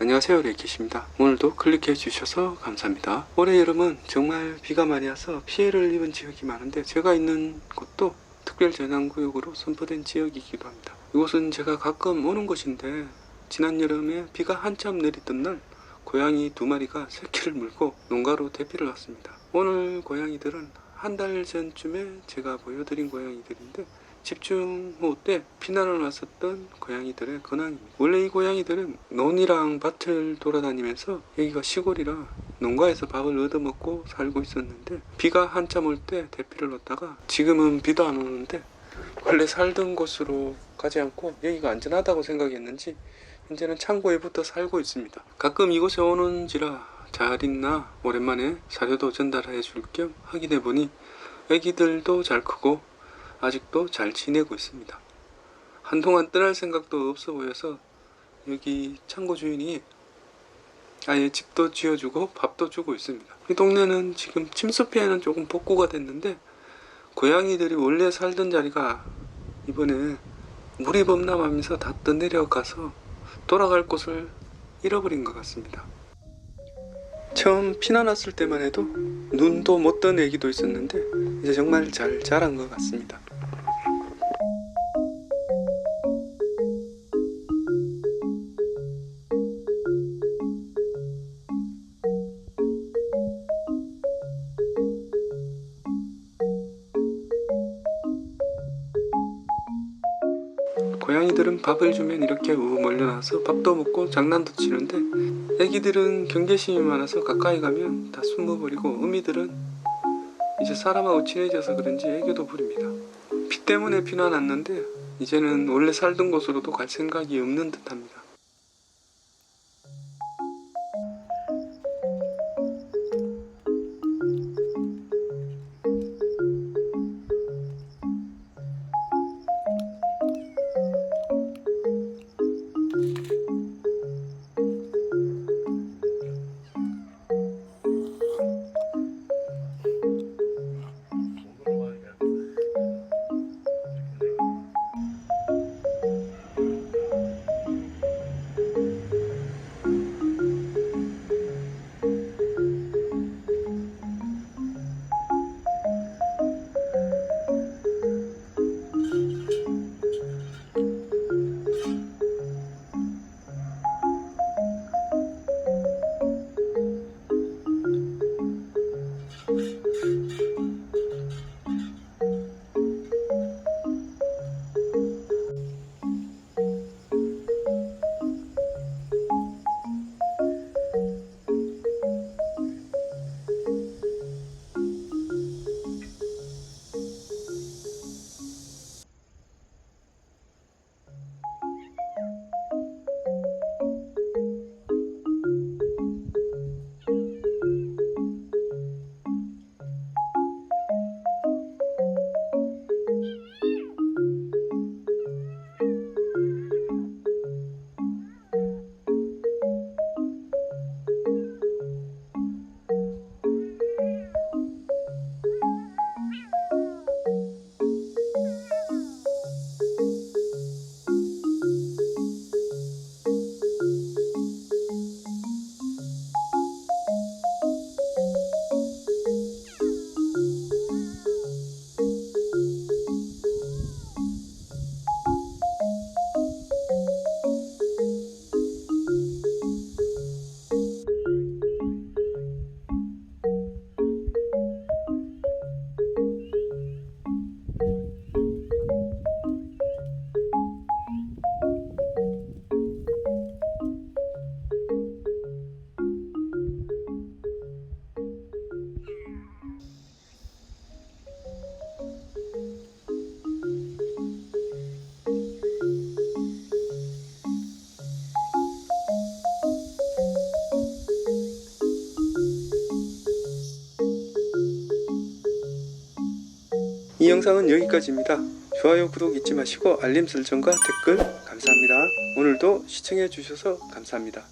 안녕하세요 레이키입니다. 오늘도 클릭해 주셔서 감사합니다. 올해 여름은 정말 비가 많이 와서 피해를 입은 지역이 많은데 제가 있는 곳도 특별재난구역으로 선포된 지역이기도 합니다. 이곳은 제가 가끔 오는 곳인데 지난 여름에 비가 한참 내리던 날 고양이 두 마리가 새끼를 물고 농가로 대피를 왔습니다. 오늘 고양이들은 한 달 전쯤에 제가 보여드린 고양이들인데 집중호우 때 피난을 왔었던 고양이들의 근황입니다. 원래 이 고양이들은 논이랑 밭을 돌아다니면서 여기가 시골이라 농가에서 밥을 얻어먹고 살고 있었는데 비가 한참 올 때 대피를 놓다가 지금은 비도 안 오는데 원래 살던 곳으로 가지 않고 여기가 안전하다고 생각했는지 현재는 창고에 붙어 살고 있습니다. 가끔 이곳에 오는지라 잘 있나 오랜만에 사료도 전달해 줄 겸 확인해 보니 애기들도 잘 크고 아직도 잘 지내고 있습니다. 한동안 떠날 생각도 없어 보여서 여기 창고 주인이 아예 집도 지어주고 밥도 주고 있습니다. 이 동네는 지금 침수 피해는 조금 복구가 됐는데 고양이들이 원래 살던 자리가 이번에 물이 범람하면서 다 떠내려가서 돌아갈 곳을 잃어버린 것 같습니다. 처음 피난 왔을 때만 해도 눈도 못 뜬 애기도 있었는데 이제 정말 잘 자란 것 같습니다. 고양이들은 밥을 주면 이렇게 우 몰려나서 밥도 먹고 장난도 치는데 애기들은 경계심이 많아서 가까이 가면 다 숨어버리고 어미들은 이제 사람하고 친해져서 그런지 애교도 부립니다. 비 때문에 피난 왔는데 이제는 원래 살던 곳으로도 갈 생각이 없는 듯합니다. 이 영상은 여기까지입니다. 좋아요, 구독 잊지 마시고 알림 설정과 댓글 감사합니다. 오늘도 시청해 주셔서 감사합니다.